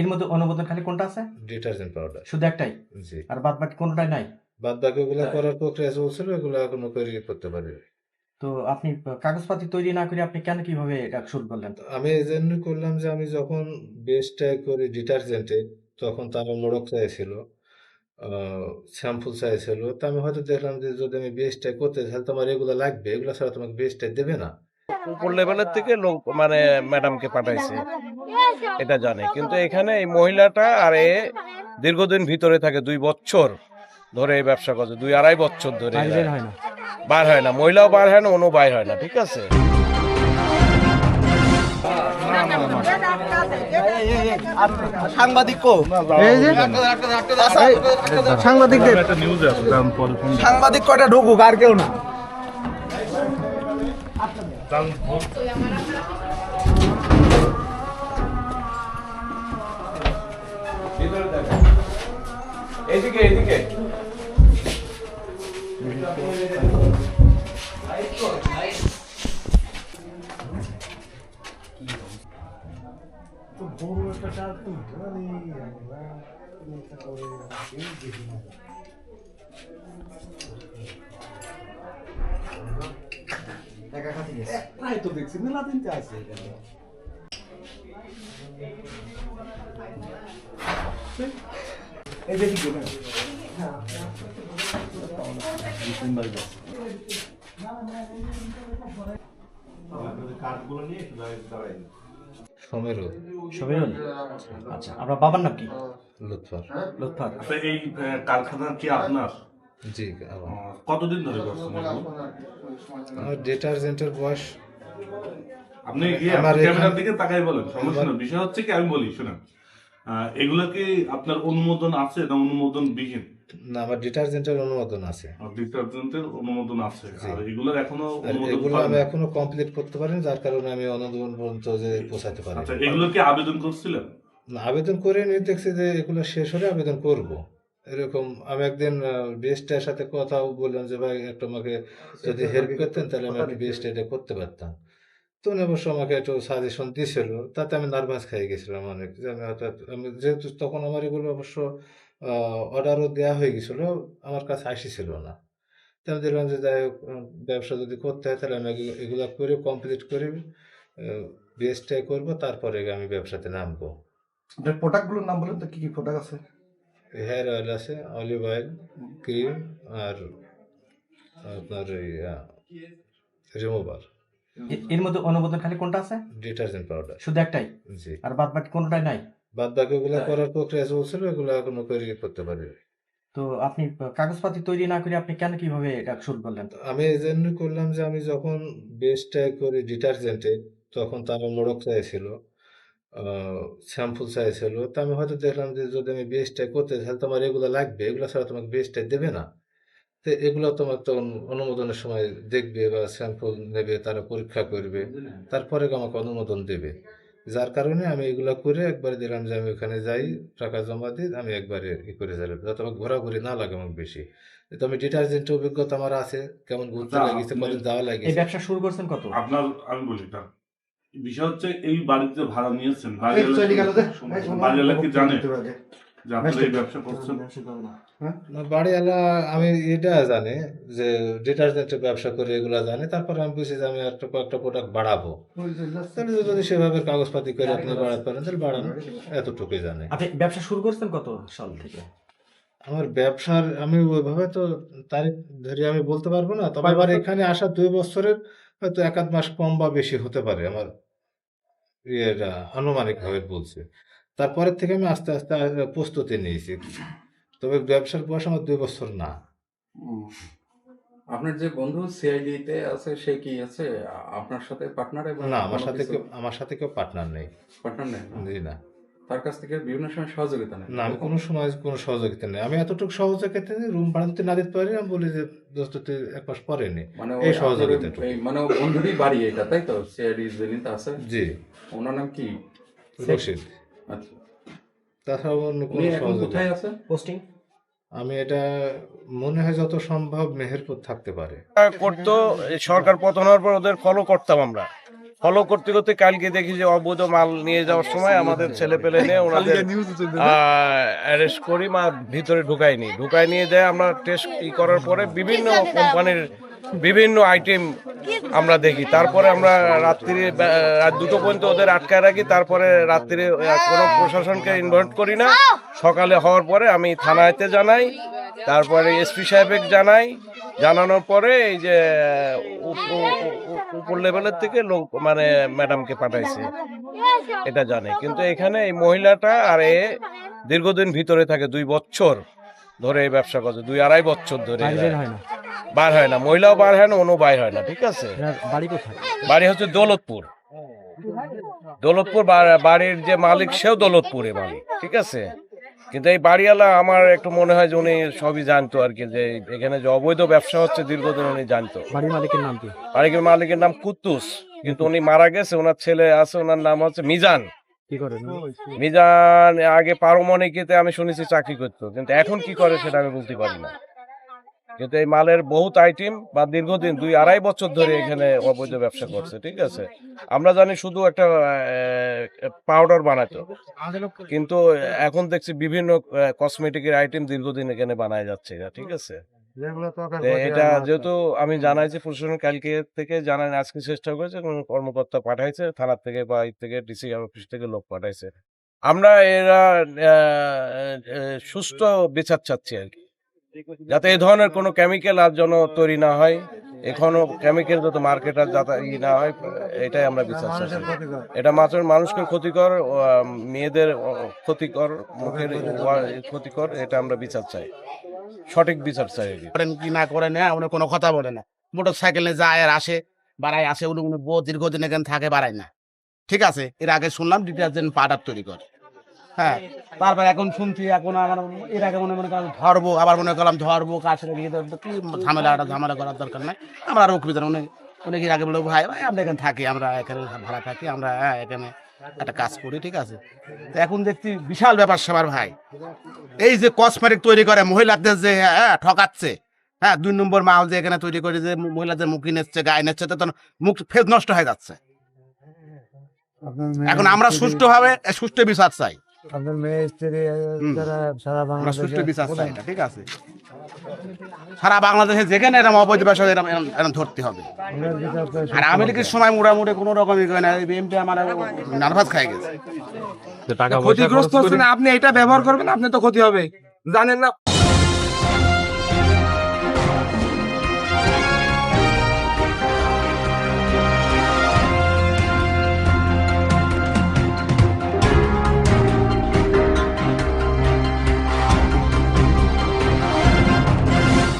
এর মধ্যে অনুমোদন খালি কোনটা আছে? Detergent powder. শুধু একটাই? জি। আর বাদ বাকি কোনটাই নাই? বাদ বাকি ওগুলো করার প্রক্রিয়া চলছিল এগুলো এখনও তৈরি করতে পারি তো আপনি কাগজপাতি তৈরি না করে আপনি কেন কীভাবে এটা শুরু করলেন? আমি এই জন্য করলাম যে আমি যখন বেস্টটা করি ডিটারজেন্টে তখন তারা মোড়ক চাইছিল শ্যাম্পু চাইছিল। তা আমি হয়তো দেখলাম যে যদি আমি বেস্টটা করতে তাহলে তোমার এগুলো লাগবে এগুলো ছাড়া তোমাকে বেস্টটা দেবে না। উপর লেভেলের থেকে লোক মানে ম্যাডামকে পাঠাইছে। এটা জানে। কিন্তু এখানে এই মহিলাটা আর এ দীর্ঘদিন ভিতরে থাকে দুই বছর ধরে এই ব্যবসা করছে দুই আড়াই বছর ধরে বের হয় না। হয় মহিলাও বার হয় না অনু বাইর হয় না ঠিক আছে? সাংবাদিক কো? সাংবাদিকদের সাংবাদিক কয়টা ঢুকুক আর কেউ না। এদিকে এদিকে সমেরও সবিরুল আচ্ছা আপনার বাবার নাম কি? লুৎফর। লুৎফর। আচ্ছা, এই আহ, কারখানা কি আপনার? জি কতদিন ধরে করছেন? আমার ডিটারজেন্টের বয়স আপনি ক্যামেরার দিকে তাকাই বলেন। সমস্যা না বিষয় হচ্ছে কি আমি বলি শুনেন। এগুলো কি আপনার অনুমোদন আছে না অনুমোদন বিহীন না আমার ডিটারজেন্টের অনুমোদন আছে। ডিটারজেন্টের অনুমোদন আছে। আর এগুলোর এখনও এগুলো আমি এখনও কমপ্লিট করতে পারিনি যার কারণে আমি অনুমোদন পর্যন্ত যে পৌঁছাতে পারি আচ্ছা এগুলো কি আবেদন করছিলেন? না, আবেদন করে নিয়ে দেখছি যে এগুলো শেষ হলে আবেদন করব। এরকম আমি একদিন বেস্টের সাথে কথা বললাম যে ভাই একটু আমাকে যদি হেল্প করতেন তাহলে আমি একটু বেস্ট এটা করতে পারতাম। তো উনি অবশ্য আমাকে একটু সাজেশন দিয়েছিল তাতে আমি নার্ভাস খেয়ে গেছিলাম অনেক। যে আমি হঠাৎ আমি যেহেতু তখন আমার এগুলো অবশ্য অর্ডারও দেওয়া হয়ে গেছিল আমার কাছে আসিছিল না। তো আমি দেখলাম যে যাই হোক ব্যবসা যদি করতে হয় তাহলে আমি এগুলো- করে কমপ্লিট করে বেস্টটাই করব তারপরে আমি ব্যবসাতে নামবো। আপনার প্রোডাক্টগুলোর নাম বলেন তো কী কী প্রোডাক্ট আছে? হেয়ার অয়েল আছে অলিভ অয়েল ক্রিম আর আপনার রিমুভার এর মধ্যে অনুমোদন খালি কোনটা আছে? Detergent powder. শুধু একটাই? জি। আর বাদ বাকি কোনটাই নাই? বাদ বাকি ওগুলো করার প্রক্রিয়া চলছিল এগুলো এখনও তৈরি করতে পারি। তো আপনি কাগজপাতি তৈরি না করে আপনি কেন কীভাবে এটা শুরু করলেন? আমি এই জন্য করলাম যে আমি যখন বেস্টটা করি ডিটারজেন্টে তখন তারা মোড়ক চাইছিল শ্যাম্পু চাইছিল। তা আমি হয়তো দেখলাম যে যদি আমি বেস্টটা করতে তাহলে তোমার এগুলো লাগবে। এগুলো ছাড়া তোমাকে বেস্টটা দেবে না। তো এগুলো তোমার তখন অনুমোদনের সময় দেখবে বা স্যাম্পল নেবে তারা পরীক্ষা করবে। তারপরে আমাকে অনুমোদন দেবে। যার কারণে আমি এগুলো করে একবারে দিলাম যে আমি ওখানে যাই টাকা জমা দিই আমি একবারে ই করে যাই যাতে আমার ঘোরাঘুরি না লাগে আমাকে বেশি। তো আমি ডিটারজেন্টের অভিজ্ঞতা আমার আছে কেমন ঘুরতে লাগিয়েছে কদিন যাওয়া এই ব্যবসা শুরু করছেন কত? আপনার আমি বলি এটা বিষয় হচ্ছে এই বাড়িতে ভাড়া নিয়েছেন। এই বাড়িওয়ালা চলে গেল। যে। কি- বাড়িওয়ালা কি জানে? যে আপনি এই ব্যবসা করছেন। না, বাড়িওয়ালা আমি এটা জানে যে ডিটারজেন্টের ব্যবসা করে এগুলা জানে তারপর আমি বুঝি যে আমি একটা কয়েকটা প্রোডাক্ট বাড়াবো। তাহলে যদি সেভাবে কাগজপাতি করে আপনি বাড়াতে পারেন তাহলে বাড়ান এতটুকুই জানে। আপনি ব্যবসা শুরু করছেন কত সাল থেকে? আমার ব্যবসার আমি ওইভাবে তো তারিখ ধরে আমি বলতে পারব না তবে আবার এখানে আসা দুই বছরের হয়তো এক আধ মাস কম বা বেশি হতে পারে আমার ইয়েটা আনুমানিক ভাবে বলছে। তারপরের থেকে আমি আস্তে আস্তে প্রস্তুতি নিয়েছি। তবে ব্যবসার বয়স আমার দুই বছর না। আপনার যে বন্ধু সিআইডি তে আছে সে কি আছে? আপনার সাথে পার্টনার না আমার সাথে কেউ আমার সাথে কেউ পার্টনার নেই। পার্টনার নেই? জি না। তার কাছ থেকে বিভিন্ন সময় সহযোগিতা নেই না আমি কোনো সময় কোনো সহযোগিতা নেই। আমি এতটুকু সহযোগিতা নেই রুম ভাড়া দিতে না দিতে পারি আমি বলি যে দোস্ত তুই এক মাস পরে নে। মানে এই। এই মানে বন্ধুরই বাড়ি এটা তাই তো? সিআইডি যিনিতে আছে? জি। ওনার নাম কি? রশিদ। আচ্ছা। তাছাড়া অন্য কোনো সহযোগিতা কোথায় আছে? পোস্টিং আমি এটা মনে হয় যত সম্ভব মেহেরপুর থাকতে পারে। করতো সরকার পতন হওয়ার পর ওদের ফলো করতাম আমরা। ফলো করতে করতে কালকে দেখি যে অবৈধ মাল নিয়ে যাওয়ার সময় আমাদের ছেলে পেলে নিয়ে ওনাদের অ্যারেস্ট করি মা ভিতরে ঢুকাইনি ঢুকাই নিয়ে যায় আমরা টেস্ট ই করার পরে বিভিন্ন কোম্পানির বিভিন্ন আইটেম আমরা দেখি। তারপরে আমরা রাত্রি রাত দুটো পর্যন্ত ওদের আটকায় রাখি। তারপরে রাত্রিরে কোনো প্রশাসনকে ইনভলভ করি না। সকালে হওয়ার পরে আমি থানাতে জানাই, তারপরে এসপি সাহেবকে জানাই। জানানোর পরে এই যে উপর লেভেলের থেকে লোক মানে ম্যাডামকে পাঠাইছে। এটা জানে। কিন্তু এখানে এই মহিলাটা আর এ দীর্ঘদিন ভিতরে থাকে, দুই বছর ধরে এই ব্যবসা করছে, দুই আড়াই বছর ধরে। বের হয় না মহিলাও বার হয় না অনু বার হয় না ঠিক আছে? বাড়ি কোথায়? বাড়ি হচ্ছে দৌলতপুর। দৌলতপুর বাড়ির যে মালিক সেও দৌলতপুরে মালিক ঠিক আছে? কিন্তু এই বাড়িওয়ালা আমার একটু মনে হয় যে উনি সবই জানতো আর কি যে এখানে যে অবৈধ ব্যবসা হচ্ছে দীর্ঘদিন উনি জানতো। বাড়ির মালিকের নাম কি? বাড়ির মালিকের নাম কুদ্দুস কিন্তু উনি মারা গেছে ওনার ছেলে আছে ওনার নাম হচ্ছে মিজান। কি করেন? মিজান আগে পারমাণবিকতে আমি শুনেছি চাকরি করতো কিন্তু এখন কি করে সেটা আমি বলতে পারি না। কিন্তু এই মালের বহুত আইটেম বা দীর্ঘদিন দুই আড়াই বছর ধরে এখানে অবৈধ ব্যবসা করছে, ঠিক আছে? আমরা জানি শুধু একটা পাউডার বানাতো কিন্তু এখন দেখছি বিভিন্ন কসমেটিকের আইটেম দীর্ঘদিন এখানে বানায় যাচ্ছে ঠিক আছে? এটা যেহেতু আমি জানাইছি প্রশাসন কালকে থেকে, জানাই আজকে চেষ্টা করেছে, কোন কর্মকর্তা পাঠাইছে থানা থেকে বা এই থেকে ডিসি অফিস থেকে লোক পাঠাইছে। আমরা এরা সুস্থ বিচার চাচ্ছি আর কি। যাতে এই ধরনের কোনো কেমিক্যাল আর যেন তৈরি না হয় এখনও কেমিক্যাল যত মার্কেট আর যাতে ই না হয় এটাই আমরা বিচার চাচ্ছি এটা মাত্র মানুষকে ক্ষতিকর মেয়েদের ক্ষতিকর মুখের ক্ষতিকর এটা আমরা বিচার চাই। সঠিক বিচার চাই কি করেন কি না করেন হ্যাঁ উনি কোনো কথা বলে না। মোটর সাইকেলে যায় আর আসে বাড়ায় আসে উনি উনি বহু দীর্ঘদিন এখানে থাকে বাড়ায় না। ঠিক আছে এর আগে শুনলাম ডিটারজেন্ট পাউডার তৈরি করে। হ্যাঁ তারপর এখন শুনছি এখন আমার এর আগে মনে মনে করলাম ধরবো আবার মনে করলাম ধরবো কাছে গিয়ে কি ঝামেলা ঝামেলা করার দরকার নাই। আমরা আর অসুবিধা অনেক এর আগে বলব ভাই ভাই আমরা এখানে থাকি আমরা এখানে ভাড়া থাকি আমরা হ্যাঁ এখানে একটা কাজ করি ঠিক আছে? তো এখন দেখছি বিশাল ব্যাপার সবার ভাই। এই যে কসমেটিক তৈরি করে মহিলাদের যে হ্যাঁ ঠকাচ্ছে হ্যাঁ দুই নম্বর মাল যে এখানে তৈরি করে যে মহিলাদের মুখি নিচ্ছে গায়ে নিচ্ছে তো মুখ ফেস নষ্ট হয়ে যাচ্ছে। এখন আমরা সুষ্ঠুভাবে সুষ্ঠু বিচার চাই। আপনার মেয়ে স্ত্রী যারা সারা বাংলাদেশে ঠিক আছে। সারা বাংলাদেশে যেখানে এরকম অবৈধ ব্যবসা এরকম এরম ধরতে হবে। আর আমেরিকার সময় মোটামুটি কোনো রকমই করে না বিএমপি আমার নার্ভাস খাই গেছে। ক্ষতিগ্রস্ত হচ্ছে না আপনি এটা ব্যবহার করবেন আপনি তো ক্ষতি হবে। জানেন না